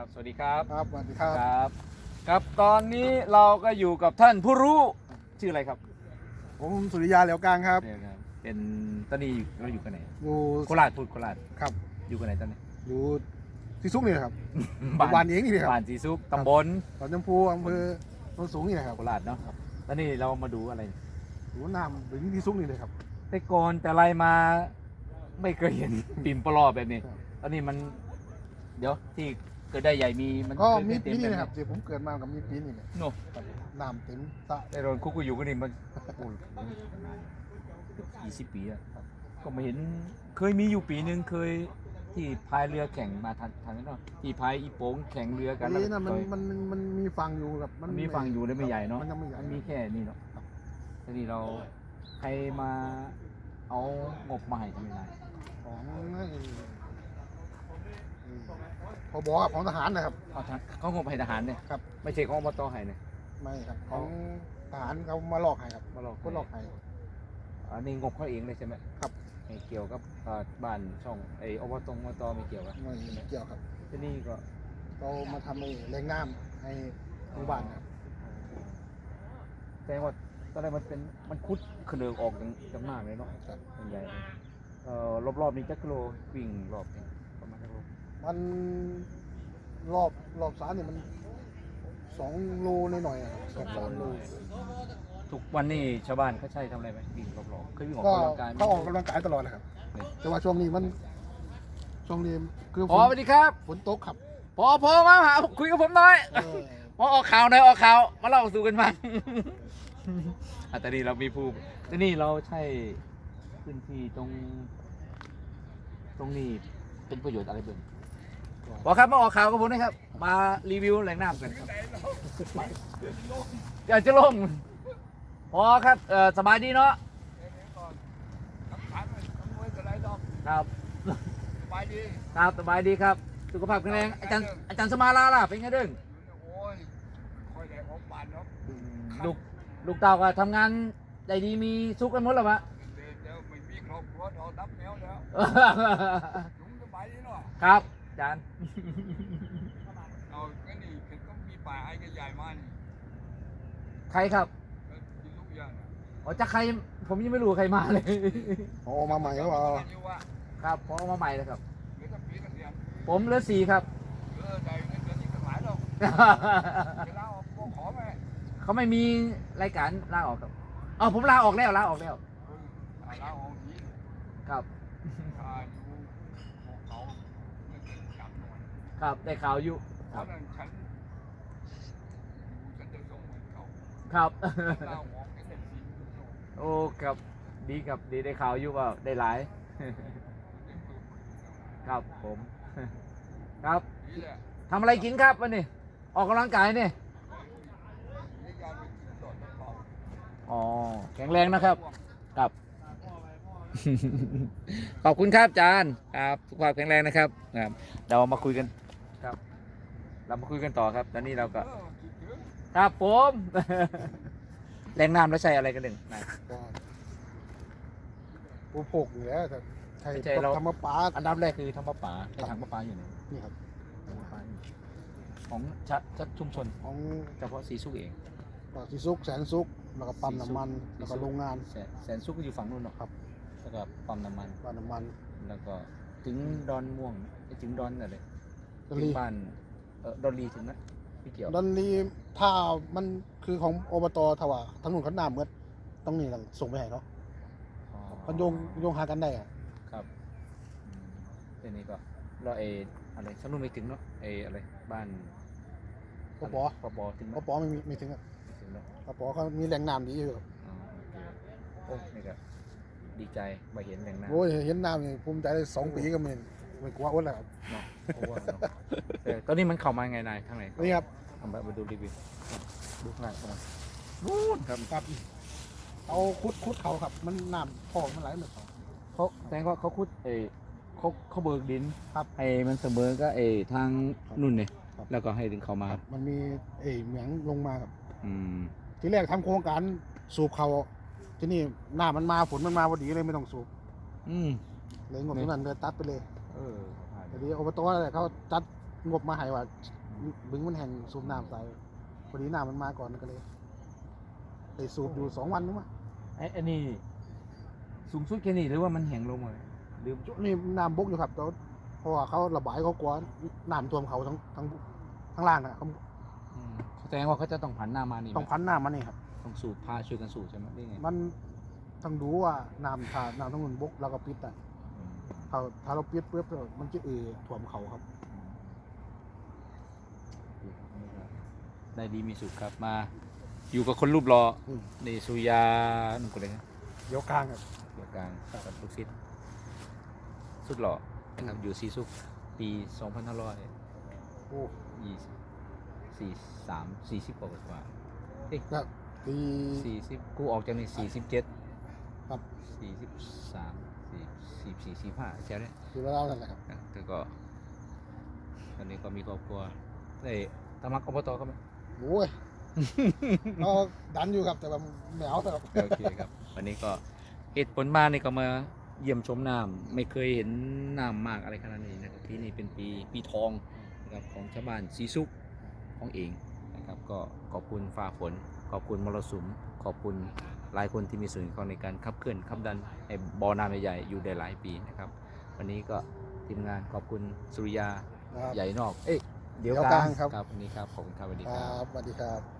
ครับ สวัสดีครับ ครับสวัสดีครับครับ ครับตอนนี้เราก็อยู่กับท่านผู้รู้ชื่ออะไรครับผมสุริยาเหลียวกลางครับเนี่ยครับ เป็นตอนนี้เราอยู่กันไหนอยู่โคราชพูดโคราชครับอยู่กันไหนตอนนี้อยู่ที่ซุกนี่นะครับบ้านเองนี่นะครับบ้านสีซุกตำบลตอนจำพูอำเภอโนนสูงนี่นะครับโคราชเนาะตอนนี้เรามาดูอะไรอยู่น้ำหรือที่ซุกนี่เลยครับแต่ก่อนแต่ไรมาไม่เคยเห็นปิ่มปลอแบบนี้ครับตอนนี้มัน เดี๋ยวที่ เกิดได้ใหญ่มีมันก็เคยมีเต็ปีนี่กันะครับที่ผมเกิดมากับมีปีนี่เลยโน่ครับน้ำเต็มสระแต่โดนคุกกูอยู่ก็นี่มันโอ้ยยี่สิบปีอะครับก็ไม่เห็นเคยมีอยู่ปีหนึ่งเคยที่พายเรือแข่งมาทางทางนั้นเนาะที่พายอีโป๋งแข่งเรือกันแล้วนี่นะมันต่อยมันมันมันมีฟังอยู่ครับมันมีฝั่งอยู่ได้ไม่ใหญ่เนาะมันยังไม่ใหญ่มันมีแค่นี้เนาะทีนี้เราใครมาเอางบมาให้ทำยังไงของไอ้ พบครับของทหารนะครับ เอาทางเขางบให้ทหารเนี่ยครับ ไม่ใช่ของอบตให้เนี่ย ไม่ครับ ของทหารเขามาหลอกให้ครับมาหลอกคนหลอกให้ อันนี้งบเขาเองเลยใช่ไหมครับ ไม่เกี่ยวกับเอ่อบ้านช่องไอ้อบตอบตไม่เกี่ยวกันไม่เกี่ยวครับ ที่นี่ก็เรามาทำไอ้แรงน้ำให้หมู่บ้านครับ แสดงว่าตอนแรกมันเป็นมันคุดขนือกออกจังจังมากเลยเนาะครับ เป็นใหญ่เอ่อรอบๆนี้จักรโลวิ่งรอบเนี่ยประ มาณจักรโลมันรอบรอบสามเนี่ยมันสองโลหน่อยๆอะครับสองสามโลทุกวันนี้ชาวบ้านเขาใช้ทำอะไรไหมวิ่งรอบๆเคยวิ่งออกก็กำลังกายไหมเขาออกกำลังกายตลอดเลยครับนี่แต่ว่าช่วงนี้มันช่วงนี้คือพอสวัสดีครับฝนตกครับพอพอมาหาคุยกับผมหน่อย เออพอออกข่าวหน่อยออกข่าวมาเล่าสู่กันฟัง อะแต่นี่เรามีผู้แต่นี่เราใช้พื้นที่ตรง ตรงนี้เป็นประโยชน์อะไรบ้าง บอกครับมาออกข่าวกับผมนะครับ มารีวิวแหล่งน้ำกันครับอยากจะลงพอครับเอ่อสบายดีเนาะครับครับสบายดีครับ สุขภาพแข็งแรงอาจารย์อาจารย์สมาลาล่ะเป็นไงเด้งโอ้ยคอยแดกของปานเนาะลูกลูกเต่าก็ทำงานใจดีมีสุขกันหมดแล้ววะเดี๋ยวเดี๋ยวไม่มีครอบครัวเราดับแนวแล้วลุงสบายดีเนาะครับอา จารย์เราก็นี่เห็นก็มีป่าไอ้ก็ใหญ่มากนี่ใครครับก็กินทุกอย่างน่ะอ๋อจะใครผมยังไม่รู้ใครมาเลยพอมาใหม่ก็ว่าอยู่ว่าครับพอเอามาใหม่เลยครับ เหลือแต่ปีกันเดียวผมเหลือสี่ครับเออได้เงินเดือนนี้ก็หลายดอกเวลาออกพวกขอไหมเขาไม่มีรายการลาออกครับอ๋อผมลาออกแล้วลาออกแล้ว เอออ่าลาออกนี้ครับอ่าอยู่ของเขาเงินเดือนจับหน่อย ครับได้ข่าวอยู่เพราะนั้นฉันฉันจะส่งเงินเขาครับลาออกให้เสร็จสิ้นส่งโอ้ครับดีครับดีได้ข่าวอยู่ว่าได้หลายครับผม ครับนี่แหละทำอะไรกินครับวันนี้ออกกำลังกายเนี่ยนี่การไปกินต่อต้องเผาอ๋อแข็งแรงนะครับ ครับ ขอบคุณครับอาจารย์ครับสุขภาพแข็งแรงนะครับครับ เรามาคุยกัน เรามาคุยกันต่อครับ ตอนนี้เราก็เออคิดถึงครับผมแรงน้ำแล้วใช้อะไรกันหนึ่งนะก็ผู้พกอยู่แล้วแต่ใช้ไม่ใช่เรา ทำมาปาอันดับแรกคือทำประปาใช้ถังประปาอยู่ไหนนี่ครับถังประปาอยู่ของชัดชัดชุมชนของเฉพาะสีสุกเองปากสีซุกแสนซุกแล้วก็ปั๊มน้ำมันสีแล้วซุก็กโรงงาน แสนแสนสุกก็อยู่ฝั่งนู้นเนาะครับ แล้วก็ปั๊มน้ำมัน ปั๊มน้ำมันแล้วก็ถึงดอนม่วงไอ้ถึงดอนอะไรดอลถึงลีบ้านเออ ดอนลีถึงนะไม่เกี่ยวดอลลีถ้ามันคือของอบตถว่าทั้งนู้นเขาหน้าเมื่อต้องนี่ต้องส่งไปให้เขาอ๋อมันโยงโยงหากันได้อะครับอืมเดี๋ยวนี้ก็เราเออะไรสนุนไม่ถึงเนาะเออะไรบ้านปปปปถึงไหมปปไม่มีไม่ถึงอะไม่ถึงเนาะ ปปเขามีแหล่งน้ำดีอยู่ครับอ๋อโอเคโอ้นี่ก็ดีใจมาเห็นแหล่งน้ำโอ้ยเห็นน้ำนี่ภูมิใจได้สองปีก็ไม่ไม่กลัวอ้วนแล้วครับ เนาะเพราะว่าเนาะเออ ตอนนี้มันเข้ามาไงนายทางไหนนี่ครับทำแบบมาดูรีวิวดูข้างหลังก่อนนู่นครับครับ เอาคุดคุดเขาครับ มันน้ำพอกมันไหลเหมือนเขาเขาแสดงว่าเขาคุดเออเขาเขาเบิกดินครับให้มันเสมอก็เออทางนุ่นเนี่ยครับแล้วก็ให้ถึงเขามา มันมีเอ่ยเหมืองลงมาครับ อืมทีแรกทำโครงการสูบเขาที่นี่หน้ามันมาฝนมันมาพอดีเลยไม่ต้องสูบ อืมเลยงบตรงนั้นเลยตัดไปเลย เออผ่านแต่ดีอบตอะไรเขาจัด งบมาให้ว่าบึงมันแห่งสูบน้ำใส่พอดีน้ำมันมาก่อนก็เลยไปสูบอยู่สองวันนู้นมั้งไอ้อันนี้ สูงสุดแค่นี้หรือว่ามันแห้งลงหมดเลยหรือนี่น้ำบกอยู่ครับแต่ว่าเพราะว่าเขาระบายเขากลัวน้ำท่วมเขาทั้งทั้งทั้งล่างนะเขาอืมแสดงว่าเขาจะต้องผันหน้ามานี่ไหมต้องพันน้ำมันนี่ครับ ต้องสูบพาช่วยกันสูบใช่ไหมได้ไงมันต้องดูว่าน้ำถ้าน้ำทั้งมันบกเราก็ปิดอะอืม ถ้าถ้าเราปิดปุ๊บมันจะเออท่วมเขาครับ ได้ดีมีสุขครับมา อยู่กับคนรูปรออืมในสุริยาหนุ่มคนเลยนะเดี๋ยวกลางครับเกี่ยวกลางกับลูกศิษย์สุดหล่อนะครับอยู่ซีซุกปี2500โอ้ยี่สิบสี่สามสี่สิบกว่ากว่าก็ตีสี่สิบกูออกจากนี่สี่สิบเจ็ดครับสี่สิบสามสี่สี่สี่สี่ห้าแค่นี้ตีเวลาเท่าไหร่ครับ นะแต่ก็ตอนนี้ก็มีครอบครัวได้ตามักอบตก็ไหม โอ้ยเราดันอยู่ครับแต่ว่าไม่เอาแต่ครับโอเคครับ วันนี้ก็เหตุผลมานี่ก็มาเยี่ยมชมน้ำไม่เคยเห็นน้ำมากอะไรขนาดนี้นะครับปีนี้เป็นปีปีทองนะครับของชาวบ้านซีซุกของเองนะครับก็ขอบคุณฟ้าฝนขอบคุณมรสุมขอบคุณหลายคนที่มีส่วนเกี่ยวข้องในการขับเคลื่อนขับดันให้บ่อน้ำใหญ่ๆอยู่ได้หลายปีนะครับ วันนี้ก็ทีมงานขอบคุณสุริยานะครับใหญ่นอกเอ๊ะ เดี๋ยวเดี๋ยวกกลาลางงครับ ครับวันนี้ครับขอบคุณครับสวัสดีคครัรับ บสวัสดีครับ